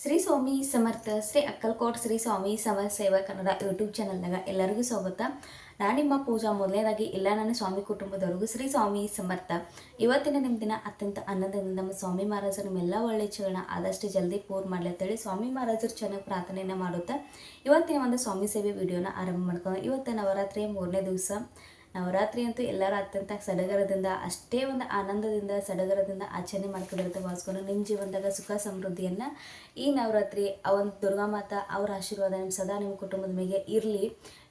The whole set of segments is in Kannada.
ಶ್ರೀ ಸ್ವಾಮಿ ಸಮರ್ಥ, ಶ್ರೀ ಅಕ್ಕಲ್ಕೋಟ್ ಶ್ರೀ ಸ್ವಾಮಿ ಸಮರ್ ಸೇವಾ ಕನ್ನಡ ಯೂಟ್ಯೂಬ್ ಚಾನಲ್ನಾಗ ಎಲ್ಲರಿಗೂ ಸ್ವಾಗತ. ನಾನು ನಿಮ್ಮ ಪೂಜಾ ಮೊದಲನೇದಾಗಿ ಎಲ್ಲ ನನ್ನ ಸ್ವಾಮಿ ಕುಟುಂಬದವರಿಗೂ ಶ್ರೀ ಸ್ವಾಮಿ ಸಮರ್ಥ. ಇವತ್ತಿನ ನಿಮ್ಮ ದಿನ ಅತ್ಯಂತ ಆನಂದದಿಂದ ನಮ್ಮ ಸ್ವಾಮಿ ಮಹಾರಾಜರು ನಿಮ್ಮೆಲ್ಲ ಒಳ್ಳೆ ಜೀವನ ಆದಷ್ಟು ಜಲ್ದಿ ಪೂರ್ ಮಾಡಲಿ ಅಂತೇಳಿ ಸ್ವಾಮಿ ಮಹಾರಾಜರು ಚೆನ್ನಾಗಿ ಪ್ರಾರ್ಥನೆಯನ್ನು ಮಾಡುತ್ತಾ ಇವತ್ತಿನ ಒಂದು ಸ್ವಾಮಿ ಸೇವೆ ವಿಡಿಯೋನ ಆರಂಭ ಮಾಡ್ಕೊಂಡು ಇವತ್ತು ನವರಾತ್ರಿಯ ಮೂರನೇ ದಿವಸ. ನವರಾತ್ರಿ ಅಂತೂ ಎಲ್ಲರೂ ಅತ್ಯಂತ ಸಡಗರದಿಂದ, ಅಷ್ಟೇ ಒಂದು ಆನಂದದಿಂದ, ಸಡಗರದಿಂದ ಆಚರಣೆ ಮಾಡ್ಕೊಂಡಿರುತ್ತೆ ಭಾವಿಸ್ಕೊಂಡು ನಿಮ್ಮ ಜೀವನದಾಗ ಸುಖ ಸಮೃದ್ಧಿಯನ್ನು ಈ ನವರಾತ್ರಿ ಆ ಒಂದು ದುರ್ಗಾ ಮಾತಾ, ಅವರ ಆಶೀರ್ವಾದ ನಿಮ್ಮ ಸದಾ ನಿಮ್ಮ ಕುಟುಂಬದ ಮೇಲೆ ಇರಲಿ.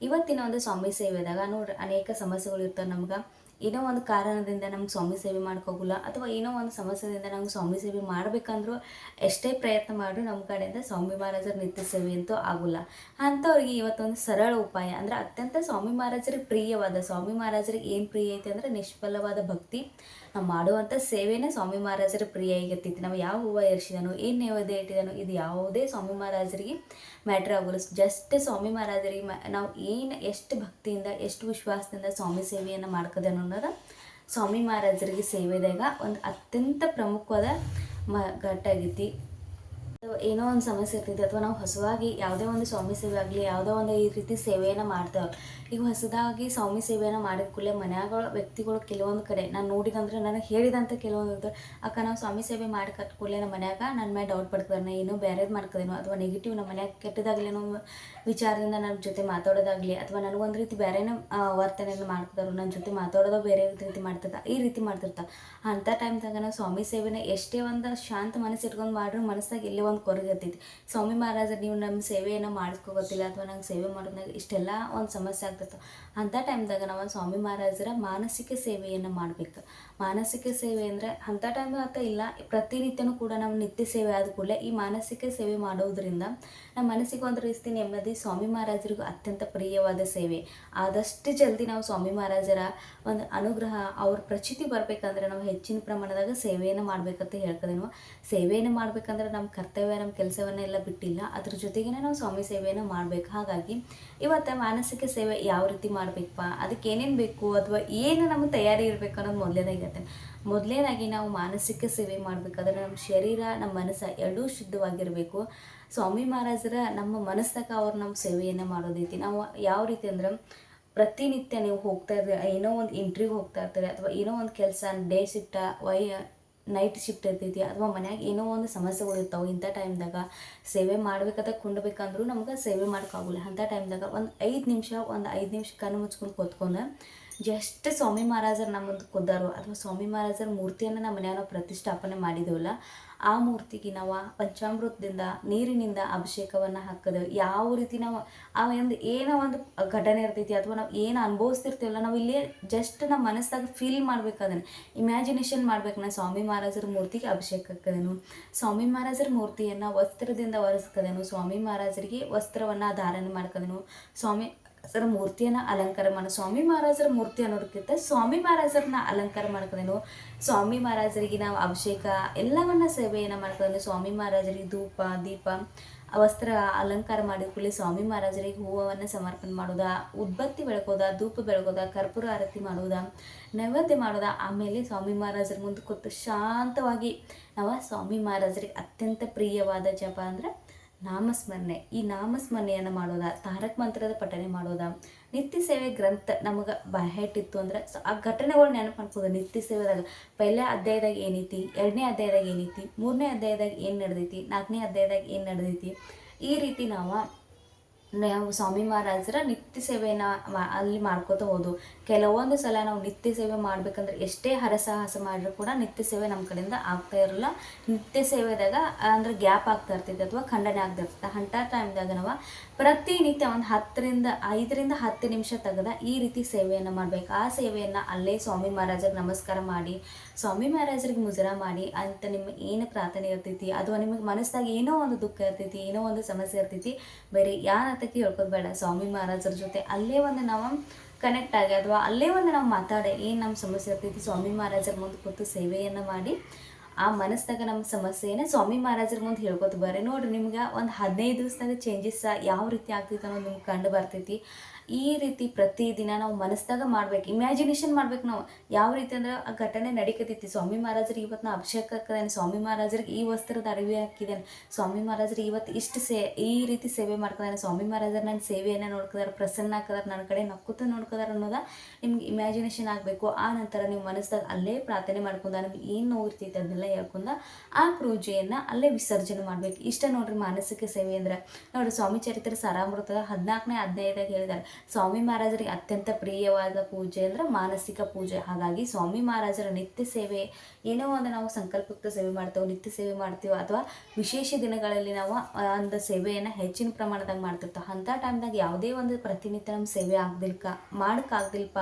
ಇವತ್ತಿನ ಒಂದು ಸ್ವಾಮಿ ಸೇವೆದಾಗ ನೋಡ್ರಿ, ಅನೇಕ ಸಮಸ್ಯೆಗಳು ಇರ್ತವೆ ನಮ್ಗೆ. ಏನೋ ಒಂದು ಕಾರಣದಿಂದ ನಮ್ಗೆ ಸ್ವಾಮಿ ಸೇವೆ ಮಾಡ್ಕೋಗಿಲ್ಲ, ಅಥವಾ ಏನೋ ಒಂದು ಸಮಸ್ಯೆಯಿಂದ ನಮ್ಗೆ ಸ್ವಾಮಿ ಸೇವೆ ಮಾಡ್ಬೇಕಂದ್ರೂ ಎಷ್ಟೇ ಪ್ರಯತ್ನ ಮಾಡಿದ್ರು ನಮ್ಮ ಕಡೆಯಿಂದ ಸ್ವಾಮಿ ಮಹಾರಾಜರ ನಿತ್ಯ ಸೇವೆ ಅಂತೂ ಆಗೋಲ್ಲ. ಅಂಥವ್ರಿಗೆ ಇವತ್ತೊಂದು ಸರಳ ಉಪಾಯ ಅಂದರೆ ಅತ್ಯಂತ ಸ್ವಾಮಿ ಮಹಾರಾಜರಿಗೆ ಪ್ರಿಯವಾದ, ಸ್ವಾಮಿ ಮಹಾರಾಜರಿಗೆ ಏನು ಪ್ರಿಯ ಐತೆ ಅಂದರೆ ನಿಷ್ಫಲವಾದ ಭಕ್ತಿ. ನಾವು ಮಾಡುವಂಥ ಸೇವೆನೇ ಸ್ವಾಮಿ ಮಹಾರಾಜರ ಪ್ರಿಯ ಆಗಿರ್ತೈತಿ ನಾವು ಯಾವ ಹೂವು ಏರ್ಸಿದಾನೋ, ಏನು ನೈವೇದ್ಯ ಇಟ್ಟಿದಾನೋ, ಇದು ಯಾವುದೇ ಸ್ವಾಮಿ ಮಹಾರಾಜರಿಗೆ ಮ್ಯಾಟ್ರ್ ಆಗೋಲ್ಲ. ಜಸ್ಟ್ ಸ್ವಾಮಿ ಮಹಾರಾಜರಿಗೆ ನಾವು ಏನು ಎಷ್ಟು ಭಕ್ತಿಯಿಂದ, ಎಷ್ಟು ವಿಶ್ವಾಸದಿಂದ ಸ್ವಾಮಿ ಸೇವೆಯನ್ನು ಮಾಡ್ಕೋದೇನು ಅನ್ನೋದು ಸ್ವಾಮಿ ಮಹಾರಾಜರಿಗೆ ಸೇವೆದಾಗ ಒಂದು ಅತ್ಯಂತ ಪ್ರಮುಖವಾದ ಮ, ಘಟ್ಟ ಆಗೈತಿ. ಏನೋ ಒಂದು ಸಮಸ್ಯೆ ಇರ್ತೈತಿ ಅಥವಾ ನಾವು ಹೊಸವಾಗಿ ಯಾವುದೇ ಒಂದು ಸ್ವಾಮಿ ಸೇವೆ ಆಗಲಿ, ಯಾವುದೋ ಒಂದು ಈ ರೀತಿ ಸೇವೆಯನ್ನು ಮಾಡ್ತೇವೆ. ಈಗ ಹೊಸದಾಗಿ ಸ್ವಾಮಿ ಸೇವೆಯನ್ನು ಮಾಡಿದ ಕೂಡಲೇ ಮನ್ಯಾಗಳ ವ್ಯಕ್ತಿಗಳು ಕೆಲವೊಂದು ಕಡೆ, ನಾನು ನೋಡಿದಂದ್ರೆ ನನಗೆ ಹೇಳಿದಂಥ ಕೆಲವೊಂದು ಅಕ್ಕ, ನಾವು ಸ್ವಾಮಿ ಸೇವೆ ಮಾಡಿ ಕಟ್ ಕೂಡಲೇ ನಮ್ಮ ಮನ್ಯಾಗ ನನ್ನ ಮೇಲೆ ಡೌಟ್ ಪಡ್ತಾರೆ ನಾನು ಏನೋ ಬೇರೆದು ಮಾಡ್ಕೋದೇನೋ, ಅಥವಾ ನೆಗೆಟಿವ್ ನಮ್ಮ ಮನ್ಯಾಗ ಕೆಟ್ಟದಾಗಲೇನೋ ವಿಚಾರದಿಂದ ನನ್ನ ಜೊತೆ ಮಾತಾಡೋದಾಗಲಿ, ಅಥವಾ ನನಗೊಂದು ರೀತಿ ಬೇರೆನೇ ವರ್ತನೆಯನ್ನು ಮಾಡ್ತಾರೆ ನನ್ನ ಜೊತೆ ಮಾತಾಡೋದು ಬೇರೆ ರೀತಿ ಮಾಡ್ತಿರ್ತಾರೆ ಈ ರೀತಿ ಮಾಡ್ತಿರ್ತಾರೆ ಅಂಥ ಟೈಮ್ದಾಗ ನಾವು ಸ್ವಾಮಿ ಸೇವೆನ ಎಷ್ಟೇ ಒಂದು ಶಾಂತ ಮನಸ್ಸು ಇಟ್ಕೊಂಡು ಮಾಡಿರೋ, ಮನಸ್ಸಾಗ ಒಂದು ಕೊರಗೆ ಕೊರಗತ್ತೈತಿ ಸ್ವಾಮಿ ಮಹಾರಾಜ, ನೀವು ನಮ್ಮ ಸೇವೆಯನ್ನು ಮಾಡಿಸ್ಕೋಗೋತಿಲ್ಲ ಅಥವಾ ನಂಗೆ ಸೇವೆ ಮಾಡೋದಾಗ ಇಷ್ಟೆಲ್ಲ ಒಂದು ಸಮಸ್ಯೆ ಆಗ್ತೈತೆ ಅಂಥ ಟೈಮ್ದಾಗ ನಾವು ಸ್ವಾಮಿ ಮಹಾರಾಜರ ಮಾನಸಿಕ ಸೇವೆಯನ್ನು ಮಾಡಬೇಕು. ಮಾನಸಿಕ ಸೇವೆ ಅಂದರೆ ಅಂಥ ಟೈಮ್ ಅಂತ ಇಲ್ಲ, ಪ್ರತಿನಿತ್ಯನೂ ಕೂಡ ನಾವು ನಿತ್ಯ ಸೇವೆ ಆದ ಕೂಡಲೇ ಈ ಮಾನಸಿಕ ಸೇವೆ ಮಾಡೋದ್ರಿಂದ ನಮ್ಮ ಮನಸ್ಸಿಗೆ ಒಂದು ರೀತಿ ನೆಮ್ಮದಿ ಸ್ವಾಮಿ ಮಹಾರಾಜರಿಗೂ ಅತ್ಯಂತ ಪ್ರಿಯವಾದ ಸೇವೆ. ಆದಷ್ಟು ಜಲ್ದಿ ನಾವು ಸ್ವಾಮಿ ಮಹಾರಾಜರ ಒಂದು ಅನುಗ್ರಹ ಅವ್ರ ಪ್ರಚಿತಿ ಬರಬೇಕಂದ್ರೆ ನಾವು ಹೆಚ್ಚಿನ ಪ್ರಮಾಣದಾಗ ಸೇವೆಯನ್ನು ಮಾಡ್ಬೇಕಂತ ನಾವು ಸೇವೆಯನ್ನು ಮಾಡ್ಬೇಕಂದ್ರೆ ನಮ್ಮ ಕರ್ತವ್ಯ ನಮ್ಮ ಕೆಲಸವನ್ನೆಲ್ಲ ಬಿಟ್ಟಿಲ್ಲ. ಅದ್ರ ಜೊತೆಗೆ ನಾವು ಸ್ವಾಮಿ ಸೇವೆಯನ್ನು ಮಾಡಬೇಕು. ಹಾಗಾಗಿ ಇವತ್ತು ಮಾನಸಿಕ ಸೇವೆ ಯಾವ ರೀತಿ ಮಾಡಬೇಕಪ್ಪ? ಅದಕ್ಕೆ ಏನೇನು ಬೇಕು? ಅಥವಾ ಏನು ನಮಗೆ ತಯಾರಿ ಇರಬೇಕು ಅನ್ನೋದು ಮೊದಲೇದಾಗತ್ತೆ ಮೊದಲೇದಾಗಿ ನಾವು ಮಾನಸಿಕ ಸೇವೆ ಮಾಡಬೇಕಾದ್ರೆ ನಮ್ಮ ಶರೀರ ನಮ್ಮ ಮನಸ್ಸು ಎರಡೂ ಶುದ್ಧವಾಗಿರಬೇಕು. ಸ್ವಾಮಿ ಮಹಾರಾಜರ ನಮ್ಮ ಮನಸ್ಸಾಗ ಅವ್ರು ನಮ್ಮ ಸೇವೆಯನ್ನು ಮಾಡೋದೈತಿ. ನಾವು ಯಾವ ರೀತಿ ಅಂದ್ರೆ ಪ್ರತಿನಿತ್ಯ ನೀವು ಹೋಗ್ತಾ ಇದ್ರೆ ಏನೋ ಒಂದು ಇಂಟ್ರಿವ್ಯೂ ಹೋಗ್ತಾ ಇರ್ತಾರೆ, ಅಥವಾ ಏನೋ ಒಂದು ಕೆಲಸ ಡೇ ಸಿಟ್ಟ ವೈ ನೈಟ್ ಶಿಫ್ಟ್ ಇರ್ತೈತಿ ಅಥವಾ ಮನ್ಯಾಗ ಏನೋ ಒಂದು ಸಮಸ್ಯೆಗಳು ಇರ್ತಾವೆ, ಇಂಥ ಟೈಮ್ದಾಗ ಸೇವೆ ಮಾಡ್ಬೇಕಾದ ಕುಂಡ್ಬೇಕಂದ್ರೂ ನಮ್ಗೆ ಸೇವೆ ಮಾಡೋಕ್ಕಾಗಲ್ಲ. ಅಂಥ ಟೈಮ್ದಾಗ ಒಂದು ಐದು ನಿಮಿಷ, ಒಂದು ಐದು ನಿಮಿಷ ಕಣ್ಣು ಮುಚ್ಕೊಂಡು ಕೂತ್ಕೊಂಡು ಜಸ್ಟ್ ಸ್ವಾಮಿ ಮಹಾರಾಜರು ನಮ್ಮ ಮುಂದೆ ಕುದ್ದಾರೋ ಅಥವಾ ಸ್ವಾಮಿ ಮಹಾರಾಜರ ಮೂರ್ತಿಯನ್ನು ನಮ್ಮ ಮನ್ಯಾಗ ನಾವು ಪ್ರತಿಷ್ಠಾಪನೆ ಮಾಡಿದೇವಲ್ಲ, ಆ ಮೂರ್ತಿಗೆ ನಾವು ಪಂಚಾಮೃತದಿಂದ, ನೀರಿನಿಂದ ಅಭಿಷೇಕವನ್ನು ಹಾಕೋದು, ಯಾವ ರೀತಿ ನಾವು ಆ ಒಂದು ಏನೋ ಒಂದು ಘಟನೆ ಇರ್ತೈತಿ ಅಥವಾ ನಾವು ಏನು ಅನುಭವಿಸ್ತಿರ್ತೀವಲ್ಲ ನಾವು ಇಲ್ಲೇ ಜಸ್ಟ್ ನಮ್ಮ ಮನಸ್ಸಾಗ ಫೀಲ್ ಮಾಡ್ಬೇಕು ಅದನ್ನು. ಇಮ್ಯಾಜಿನೇಷನ್ ಮಾಡ್ಬೇಕು ನಾನು ಸ್ವಾಮಿ ಮಹಾರಾಜರ ಮೂರ್ತಿಗೆ ಅಭಿಷೇಕ ಹಾಕೋದೇನು, ಸ್ವಾಮಿ ಮಹಾರಾಜರ ಮೂರ್ತಿಯನ್ನು ವಸ್ತ್ರದಿಂದ ಒರೆಸ್ಕೋದೇನು ಸ್ವಾಮಿ ಮಹಾರಾಜರಿಗೆ ವಸ್ತ್ರವನ್ನು ಧಾರಣೆ ಮಾಡ್ಕೋದೇನು, ಸ್ವಾಮಿ ಸರ ಮೂರ್ತಿಯನ್ನು ಅಲಂಕಾರ ಮಾಡೋ, ಸ್ವಾಮಿ ಮಹಾರಾಜರ ಮೂರ್ತಿ ಅನ್ನೋದಕ್ಕಿಂತ ಸ್ವಾಮಿ ಮಹಾರಾಜರನ್ನ ಅಲಂಕಾರ ಮಾಡ್ಕೊಂಡೇನು. ಸ್ವಾಮಿ ಮಹಾರಾಜರಿಗೆ ನಾವು ಅಭಿಷೇಕ ಎಲ್ಲವನ್ನ ಸೇವೆಯನ್ನು ಮಾಡ್ಕೊಂಡು ಸ್ವಾಮಿ ಮಹಾರಾಜರಿಗೆ ಧೂಪ, ದೀಪ, ವಸ್ತ್ರ ಅಲಂಕಾರ ಮಾಡಿದ ಕೂಡಲೇ ಸ್ವಾಮಿ ಮಹಾರಾಜರಿಗೆ ಹೂವನ್ನು ಸಮರ್ಪಣೆ ಮಾಡೋದಾ, ಉದ್ಬತ್ತಿ ಬೆಳಗೋದ ಧೂಪ ಬೆಳಗೋದ, ಕರ್ಪೂರ ಆರತಿ ಮಾಡೋದಾ, ನೈವೇದ್ಯ ಮಾಡೋದಾ. ಆಮೇಲೆ ಸ್ವಾಮಿ ಮಹಾರಾಜರ ಮುಂದೆ ಕೂತು ಶಾಂತವಾಗಿ ನಾವು ಸ್ವಾಮಿ ಮಹಾರಾಜರಿಗೆ ಅತ್ಯಂತ ಪ್ರಿಯವಾದ ಜಪ ಅಂದರೆ ನಾಮಸ್ಮರಣೆ. ಈ ನಾಮಸ್ಮರಣೆಯನ್ನು ಮಾಡೋದ? ತಾರಕ ಮಂತ್ರದ ಪಠನೆ ಮಾಡೋದ? ನಿತ್ಯ ಸೇವೆ ಗ್ರಂಥ ನಮಗೆ ಬಹೆಟ್ಟಿತ್ತು ಅಂದ್ರೆ ಸೊ ಆ ಘಟನೆಗಳು ನೆನಪು ಮಾಡ್ಕೋದು ನಿತ್ಯ ಸೇವೆದಾಗ. ಪೈಲೆ ಅಧ್ಯಾಯದಾಗ ಏನೈತಿ? ಎರಡನೇ ಅಧ್ಯಾಯದಾಗ ಏನೈತಿ? ಮೂರನೇ ಅಧ್ಯಾಯದಾಗ ಏನು ನಡೆದೈತಿ? ನಾಲ್ಕನೇ ಅಧ್ಯಾಯದಾಗ ಏನು ನಡೆದೈತಿ? ಈ ರೀತಿ ನಾವು ನಾವು ಸ್ವಾಮಿ ಮಹಾರಾಜರ ನಿತ್ಯ ಸೇವೆಯನ್ನು ಮಾ- ಅಲ್ಲಿ ಮಾಡ್ಕೋತ ಹೋದು. ಕೆಲವೊಂದು ಸಲ ನಾವು ನಿತ್ಯ ಸೇವೆ ಮಾಡ್ಬೇಕಂದ್ರೆ ಎಷ್ಟೇ ಹರಸಾಹಸ ಮಾಡಿದ್ರು ಕೂಡ ನಿತ್ಯ ಸೇವೆ ನಮ್ಮ ಕಡೆಯಿಂದ ಆಗ್ತಾ ಇರಲ್ಲ. ನಿತ್ಯ ಸೇವೆದಾಗ ಅಂದ್ರೆ ಗ್ಯಾಪ್ ಆಗ್ತಾ ಇರ್ತೈತೆ ಅಥವಾ ಖಂಡನೆ ಆಗ್ತಾ ಇರ್ತೈತೆ. ಅಂಥ ಟೈಮ್ದಾಗ ನಾವು ಪ್ರತಿನಿತ್ಯ ಒಂದು ಹತ್ತರಿಂದ ಐದರಿಂದ ಹತ್ತು ನಿಮಿಷ ತೆಗೆದ ಈ ರೀತಿ ಸೇವೆಯನ್ನು ಮಾಡ್ಬೇಕು. ಆ ಸೇವೆಯನ್ನು ಅಲ್ಲೇ ಸ್ವಾಮಿ ಮಹಾರಾಜರಿಗೆ ನಮಸ್ಕಾರ ಮಾಡಿ, ಸ್ವಾಮಿ ಮಹಾರಾಜರಿಗೆ ಮುಜರ ಮಾಡಿ ಅಂತ ನಿಮ್ಮ ಏನು ಪ್ರಾರ್ಥನೆ ಇರ್ತೈತಿ, ಅಥವಾ ನಿಮಗೆ ಮನಸ್ಸಾಗಿ ಏನೋ ಒಂದು ದುಃಖ ಇರ್ತೈತಿ, ಏನೋ ಒಂದು ಸಮಸ್ಯೆ ಇರ್ತೈತಿ, ಬೇರೆ ಯಾರ ಹತ್ತಕ್ಕೆ ಹೇಳ್ಕೋದು ಬೇಡ. ಸ್ವಾಮಿ ಮಹಾರಾಜರ ಜೊತೆ ಅಲ್ಲೇ ಒಂದು ನಾವು ಕನೆಕ್ಟ್ ಆಗಿ ಅಥವಾ ಅಲ್ಲೇ ಒಂದು ನಾವು ಮಾತಾಡಿ ಏನು ನಮ್ಮ ಸಮಸ್ಯೆ ಇರ್ತೈತಿ ಸ್ವಾಮಿ ಮಹಾರಾಜರ ಮುಂದೆ ಕೂತು ಸೇವೆಯನ್ನು ಮಾಡಿ ಆ ಮನಸ್ಸಾಗ ನಮ್ಮ ಸಮಸ್ಯೆನ ಸ್ವಾಮಿ ಮಹಾರಾಜರ ಮುಂದೆ ಹೇಳ್ಕೊತ ಬರ್ರಿ. ನೋಡ್ರಿ ನಿಮ್ಗೆ ಒಂದು ಹದಿನೈದು ದಿವಸದಾಗ ಚೇಂಜಸ್ ಯಾವ ರೀತಿ ಆಗ್ತೈತೆ ಅನ್ನೋದು ನಿಮ್ಗೆ ಕಂಡು ಬರ್ತೈತಿ. ಈ ರೀತಿ ಪ್ರತಿದಿನ ನಾವು ಮನಸ್ಸಾಗ ಮಾಡ್ಬೇಕು ಇಮ್ಯಾಜಿನೇಷನ್ ಮಾಡ್ಬೇಕು ನಾವು. ಯಾವ ರೀತಿ ಅಂದ್ರೆ ಆ ಘಟನೆ ನಡೀಕತೈತಿ ಸ್ವಾಮಿ ಮಹಾರಾಜರಿಗೆ ಇವತ್ತು ನಾ ಅಭಿಷೇಕ ಹಾಕಿದ್ದೇನೆ ಸ್ವಾಮಿ ಮಹಾರಾಜರಿಗೆ ಈ ವಸ್ತ್ರದ ಅರಿವಿ ಹಾಕಿದ್ದೇನೆ. ಸ್ವಾಮಿ ಮಹಾರಾಜರಿಗೆ ಇವತ್ತು ಇಷ್ಟು ಸೇ, ಈ ರೀತಿ ಸೇವೆ ಮಾಡ್ತಿದ್ದಾನೆ ಸ್ವಾಮಿ ಮಹಾರಾಜರು ನನ್ನ ಸೇವೆಯನ್ನು ನೋಡ್ಕೋದಾರ, ಪ್ರಸನ್ನ ಹಾಕದಾರ ನನ್ನ ಕಡೆ ನಕ್ಕುತ್ತ ನೋಡ್ಕೋದಾರ ಅನ್ನೋದ ನಿಮ್ಗೆ ಇಮ್ಯಾಜಿನೇಷನ್ ಆಗಬೇಕು. ಆ ನಂತರ ನೀವು ಮನಸ್ಸಾಗ ಅಲ್ಲೇ ಪ್ರಾರ್ಥನೆ ಮಾಡ್ಕೊಂಡ ನಿಮ್ಗೆ ಏನು ನೋವು ಇರ್ತೈತೆ ಅದನ್ನೆಲ್ಲ ಹೇಳ್ಕೊಂಡ ಆ ಪೂಜೆಯನ್ನು ಅಲ್ಲೇ ವಿಸರ್ಜನೆ ಮಾಡ್ಬೇಕು. ಇಷ್ಟ ನೋಡ್ರಿ ಮಾನಸಿಕ ಸೇವೆ ಅಂದ್ರೆ. ನೋಡ್ರಿ ಸ್ವಾಮಿ ಚರಿತ್ರೆ ಸಾರಾಮೃತದ ಹದಿನಾಲ್ಕನೇ ಹದಿನೈದಾಗ ಹೇಳಿದ್ದಾರೆ ಸ್ವಾಮಿ ಮಹಾರಾಜರಿಗೆ ಅತ್ಯಂತ ಪ್ರಿಯವಾದ ಪೂಜೆ ಅಂದ್ರೆ ಮಾನಸಿಕ ಪೂಜೆ. ಹಾಗಾಗಿ ಸ್ವಾಮಿ ಮಹಾರಾಜರ ನಿತ್ಯ ಸೇವೆ ಏನೋ ಒಂದು ನಾವು ಸಂಕಲ್ಪಯುಕ್ತ ಸೇವೆ ಮಾಡ್ತೇವೆ, ನಿತ್ಯ ಸೇವೆ ಮಾಡ್ತೀವೋ ಅಥವಾ ವಿಶೇಷ ದಿನಗಳಲ್ಲಿ ನಾವು ಒಂದು ಸೇವೆಯನ್ನು ಹೆಚ್ಚಿನ ಪ್ರಮಾಣದಾಗ ಮಾಡ್ತಿರ್ತೇವೆ ಅಂಥ ಟೈಮ್ದಾಗ ಯಾವುದೇ ಒಂದು ಪ್ರತಿನಿತ್ಯ ನಮ್ಮ ಸೇವೆ ಆಗ್ದಿಲ್ಕ ಮಾಡೋಕ್ಕಾಗ್ದಿಲ್ಪ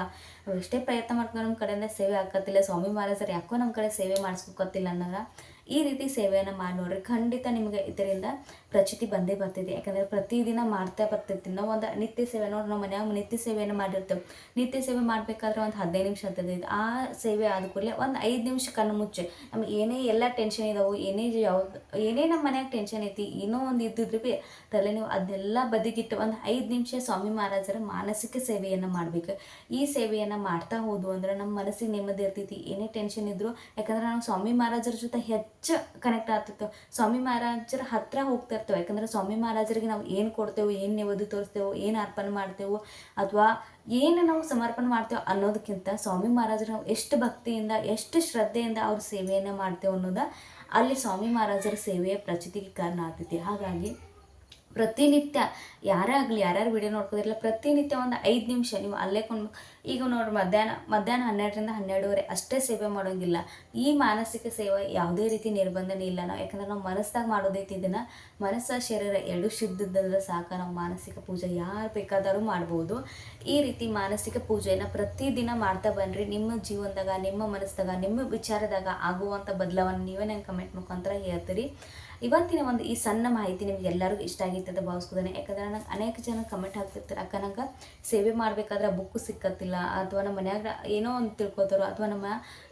ನಾವು ಎಷ್ಟೇ ಪ್ರಯತ್ನ ಮಾಡ್ಕೊಂಡು ನಮ್ಮ ಕಡೆಯಿಂದ ಸೇವೆ ಆಗತ್ತಿಲ್ಲ ಸ್ವಾಮಿ ಮಹಾರಾಜರು ಯಾಕೋ ನಮ್ಮ ಕಡೆ ಸೇವೆ ಮಾಡಿಸ್ಕೊತಿಲ್ಲ ಅನ್ನೋರ ಈ ರೀತಿ ಸೇವೆಯನ್ನು ಮಾಡಿ ನೋಡ್ರಿ. ಖಂಡಿತ ನಿಮಗೆ ಇದರಿಂದ ಪ್ರಚಿತಿ ಬಂದೇ ಬರ್ತೈತಿ. ಯಾಕಂದರೆ ಪ್ರತಿದಿನ ಮಾಡ್ತಾ ಬರ್ತೈತಿ. ನಾವು ಒಂದು ನಿತ್ಯ ಸೇವೆ ನೋಡಿ ನಮ್ಮ ಮನ್ಯಾಗ ನಿತ್ಯ ಸೇವೆಯನ್ನು ಮಾಡಿರ್ತೇವೆ. ನಿತ್ಯ ಸೇವೆ ಮಾಡಬೇಕಾದ್ರೆ ಒಂದು ಹದಿನೈದು ನಿಮಿಷ ಆಗ್ತದೆ ಆ ಸೇವೆ ಆದ ಕೂಡಲೇ ಒಂದು ಐದು ನಿಮಿಷ ಕಣ್ಣು ಮುಚ್ಚೆ. ನಮ್ಗೆ ಏನೇ ಎಲ್ಲ ಟೆನ್ಷನ್ ಇದಾವೆ, ಏನೇ ಯಾವ್ದು, ಏನೇ ನಮ್ಮ ಮನ್ಯಾಗ ಟೆನ್ಷನ್ ಐತಿ ಏನೋ ಒಂದು ಇದ್ದಿದ್ರು ಭೀ ತಲೆ ನೀವು ಅದನ್ನೆಲ್ಲ ಬದಿಗಿಟ್ಟು ಒಂದು ಐದು ನಿಮಿಷ ಸ್ವಾಮಿ ಮಹಾರಾಜರ ಮಾನಸಿಕ ಸೇವೆಯನ್ನು ಮಾಡಬೇಕು. ಈ ಸೇವೆಯನ್ನು ಮಾಡ್ತಾ ಹೋದ್ವು ಅಂದ್ರೆ ನಮ್ಮ ಮನಸ್ಸಿಗೆ ನೆಮ್ಮದಿ ಇರ್ತೈತಿ. ಏನೇ ಟೆನ್ಷನ್ ಇದ್ರು, ಯಾಕಂದ್ರೆ ನಾವು ಸ್ವಾಮಿ ಮಹಾರಾಜರ ಜೊತೆ ಹೆಚ್ಚು ಕನೆಕ್ಟ್ ಆಗ್ತಿತ್ತು. ಸ್ವಾಮಿ ಮಹಾರಾಜರ ಹತ್ರ ಹೋಗ್ತಾ ಇರ್ತೇವೆ ಯಾಕಂದ್ರೆ ಸ್ವಾಮಿ ಮಹಾರಾಜರಿಗೆ ನಾವು ಏನು ಕೊಡ್ತೇವೆ, ಏನು ನೆವದು ತೋರಿಸ್ತೇವೆ, ಏನು ಅರ್ಪಣೆ ಮಾಡ್ತೇವೋ ಅಥವಾ ಏನು ನಾವು ಸಮರ್ಪಣೆ ಮಾಡ್ತೇವೆ ಅನ್ನೋದಕ್ಕಿಂತ ಸ್ವಾಮಿ ಮಹಾರಾಜರು ನಾವು ಎಷ್ಟು ಭಕ್ತಿಯಿಂದ, ಎಷ್ಟು ಶ್ರದ್ಧೆಯಿಂದ ಅವ್ರ ಸೇವೆಯನ್ನು ಮಾಡ್ತೇವೆ ಅನ್ನೋದ ಅಲ್ಲಿ ಸ್ವಾಮಿ ಮಹಾರಾಜರ ಸೇವೆಯ ಪ್ರಚಿತಿಗೆ ಕಾರಣ ಆಗ್ತೈತಿ. ಹಾಗಾಗಿ ಪ್ರತಿನಿತ್ಯ ಯಾರೇ ಆಗಲಿ, ಯಾರ್ಯಾರು ವಿಡಿಯೋ ನೋಡ್ಕೋದಿರಲ್ಲ ಪ್ರತಿನಿತ್ಯ ಒಂದು ಐದು ನಿಮಿಷ ನೀವು ಅಲ್ಲೇ ಕೊಂಡು ಈಗ ನೋಡಿ ಮಧ್ಯಾಹ್ನ ಮಧ್ಯಾಹ್ನ ಹನ್ನೆರಡರಿಂದ ಹನ್ನೆರಡುವರೆ ಅಷ್ಟೇ ಸೇವೆ ಮಾಡೋಂಗಿಲ್ಲ. ಈ ಮಾನಸಿಕ ಸೇವೆ ಯಾವುದೇ ರೀತಿ ನಿರ್ಬಂಧನೆ ಇಲ್ಲ ನಾವು. ಯಾಕಂದ್ರೆ ನಾವು ಮನಸ್ಸಾಗ ಮಾಡೋದೈತಿ ಇದನ್ನು ಮನಸ್ಸ, ಶರೀರ ಎರಡು ಶುದ್ಧದಂದ್ರೆ ಸಾಕ. ನಾವು ಮಾನಸಿಕ ಪೂಜೆ ಯಾರು ಬೇಕಾದರೂ ಮಾಡ್ಬೋದು. ಈ ರೀತಿ ಮಾನಸಿಕ ಪೂಜೆಯನ್ನು ಪ್ರತಿದಿನ ಮಾಡ್ತಾ ಬನ್ನಿರಿ ನಿಮ್ಮ ಜೀವನದಾಗ, ನಿಮ್ಮ ಮನಸ್ಸಾಗ ನಿಮ್ಮ ವಿಚಾರದಾಗ ಆಗುವಂಥ ಬದಲಾವಣೆ ನೀವೇ ಕಮೆಂಟ್ ಮುಖಾಂತರ ಹೇಳ್ತೀರಿ. ಇವತ್ತಿನ ಒಂದು ಈ ಸಣ್ಣ ಮಾಹಿತಿ ನಿಮ್ಗೆ ಎಲ್ಲರಿಗೂ ಇಷ್ಟ ಆಗಿತ್ತು ಭಾವಿಸ್ಕೋದೇನೆ ಯಾಕಂದ್ರೆ ನಂಗೆ ಅನೇಕ ಜನ ಕಮೆಂಟ್ ಹಾಕ್ತಿರ್ತಾರೆ, ಅಕ್ಕ ನಂಗೆ ಸೇವೆ ಮಾಡಬೇಕಾದ್ರೆ ಬುಕ್ ಸಿಕ್ಕತ್ತಿಲ್ಲ ಅಥವಾ ನಮ್ಮ ಮನ್ಯಾಗ ಏನೋ ಒಂದು ತಿಳ್ಕೊತಾರೋ, ಅಥವಾ ನಮ್ಮ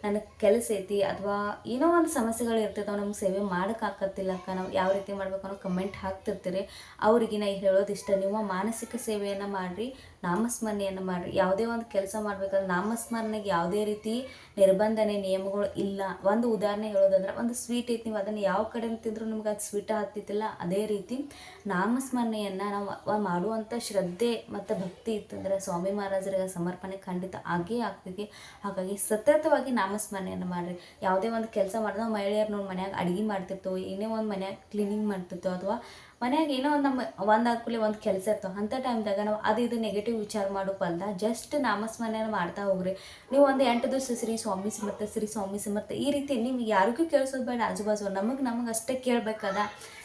ನನಗೆ ಕೆಲಸ ಐತಿ, ಅಥವಾ ಏನೋ ಒಂದು ಸಮಸ್ಯೆಗಳು ಇರ್ತಿರ್ತಾವೆ ನಮ್ಗೆ ಸೇವೆ ಮಾಡೋಕ್ಕಾಗತ್ತಿಲ್ಲ ಅಕ್ಕ, ನಾವು ಯಾವ ರೀತಿ ಮಾಡ್ಬೇಕು ಅನ್ನೋ ಕಮೆಂಟ್ ಹಾಕ್ತಿರ್ತೀರಿ. ಅವ್ರಿಗೆ ನಾ ಹೇಳೋದು ಇಷ್ಟ ನಿಮ್ಮ ಮಾನಸಿಕ ಸೇವೆಯನ್ನು ಮಾಡಿರಿ, ನಾಮಸ್ಮರಣೆಯನ್ನು ಮಾಡಿರಿ. ಯಾವುದೇ ಒಂದು ಕೆಲಸ ಮಾಡಬೇಕಾದ್ರೆ ನಾಮಸ್ಮರಣೆಗೆ ಯಾವುದೇ ರೀತಿ ನಿರ್ಬಂಧನೆ, ನಿಯಮಗಳು ಇಲ್ಲ. ಒಂದು ಉದಾಹರಣೆ ಹೇಳೋದಂದ್ರೆ, ಒಂದು ಸ್ವೀಟ್ ಐತಿ, ನೀವು ಅದನ್ನು ಯಾವ ಕಡೆ ತಿಂದರೂ ನಿಮ್ಗೆ ಅದು ಸ್ವೀಟ್ ಹತ್ತಿತ್ತಿಲ್ಲ ಅದೇ ರೀತಿ ನಾಮಸ್ಮರಣೆಯನ್ನು ನಾವು ಮಾಡುವಂಥ ಶ್ರದ್ಧೆ ಮತ್ತು ಭಕ್ತಿ ಇತ್ತಂದ್ರೆ, ಸ್ವಾಮಿ ಮಹಾರಾಜರಿಗೆ ಸಮರ್ಪಣೆ ಖಂಡಿತ ಆಗೇ ಆಗ್ತೈತಿ. ಹಾಗಾಗಿ ಸತತವಾಗಿ ನಾಮಸ್ಮರಣೆಯನ್ನು ಮಾಡಿರಿ. ಯಾವುದೇ ಒಂದು ಕೆಲಸ ಮಾಡಿದ್ರೆ ಮಹಿಳೆಯರು ನೋಡಿ ಮನ್ಯಾಗ ಅಡುಗೆ ಮಾಡ್ತಿರ್ತವೆ ಏನೇ ಒಂದು ಮನ್ಯಾಗ ಕ್ಲೀನಿಂಗ್ ಮಾಡ್ತಿರ್ತವೆ ಅಥವಾ ಮನ್ಯಾಗ ಏನೋ ಒಂದು ನಮ್ಮ ಒಂದು ಕೂಡಲೇ ಒಂದು ಕೆಲಸ ಇರ್ತಾವೆ. ಅಂಥ ಟೈಮ್ದಾಗ ನಾವು ಅದು ಇದು ನೆಗೆಟಿವ್ ವಿಚಾರ ಮಾಡೋ ಬಲ್ದ ಜಸ್ಟ್ ನಾಮಸ್ಮರಣೆಯನ್ನು ಮಾಡ್ತಾ ಹೋಗ್ರಿ. ನೀವು ಒಂದು ಎಂಟು ದಿವಸ ಶ್ರೀ ಸ್ವಾಮಿ ಸಮರ್ಥ, ಶ್ರೀ ಸ್ವಾಮಿ ಸಮರ್ಥ ಈ ರೀತಿ ನಿಮ್ಗೆ ಯಾರಿಗೂ ಕೇಳಿಸೋದು ಬೇಡ ಆಜು ಬಾಜು ನಮಗೆ ನಮಗೆ ಅಷ್ಟೇ ಕೇಳಬೇಕದ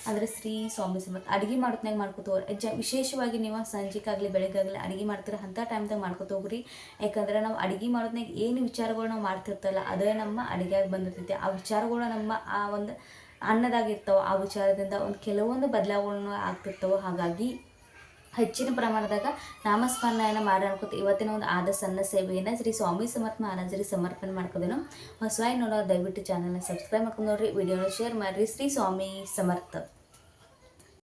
ಅಂದರೆ ಶ್ರೀ ಸ್ವಾಮಿ ಸಮರ್ಥ. ಅಡುಗೆ ಮಾಡೋತ್ನಾಗ ಹೋಗ್ರಿ. ಜ ವಿಶೇಷವಾಗಿ ನೀವು ಸಂಜೆಗಾಗಲಿ ಬೆಳಗ್ಗಾಗಲಿ ಅಡುಗೆ ಮಾಡ್ತೀರ ಅಂಥ ಟೈಮ್ದಾಗ ಮಾಡ್ಕೊತ ಹೋಗ್ರಿ. ಯಾಕಂದ್ರೆ ನಾವು ಅಡುಗೆ ಮಾಡೋದ್ನಾಗ ಏನು ವಿಚಾರಗಳು ನಾವು ಮಾಡ್ತಿರ್ತಲ್ಲ, ಅದೇ ನಮ್ಮ ಅಡುಗೆಯಾಗಿ ಬಂದಿರ್ತೈತಿ. ಆ ವಿಚಾರಗಳು ನಮ್ಮ ಆ ಒಂದು ಅನ್ನದಾಗಿರ್ತಾವೆ. ಆ ವಿಚಾರದಿಂದ ಒಂದು ಕೆಲವೊಂದು ಬದಲಾವಣೆ ಆಗ್ತಿರ್ತವೆ. ಹಾಗಾಗಿ ಹೆಚ್ಚಿನ ಪ್ರಮಾಣದಾಗ ನಾಮಸ್ಮರಣೆಯನ್ನು ಮಾಡಿ ಅನ್ಕೋತ ಇವತ್ತಿನ ಒಂದು ಆದ ಸಣ್ಣ ಸೇವೆಯನ್ನು ಶ್ರೀ ಸ್ವಾಮಿ ಸಮರ್ಥ ಮಹಾರಾಜರಿಗೆ ಸಮರ್ಪಣೆ ಮಾಡ್ಕೋದೇನು. ಹೊಸವಾಗಿ ನೋಡೋ ದಯವಿಟ್ಟು ಚಾನಲ್ನ ಸಬ್ಸ್ಕ್ರೈಬ್ ಮಾಡ್ಕೊಂಡು ನೋಡ್ರಿ. ವಿಡಿಯೋನ ಶೇರ್ ಮಾಡಿರಿ. ಶ್ರೀ ಸ್ವಾಮಿ ಸಮರ್ಥ.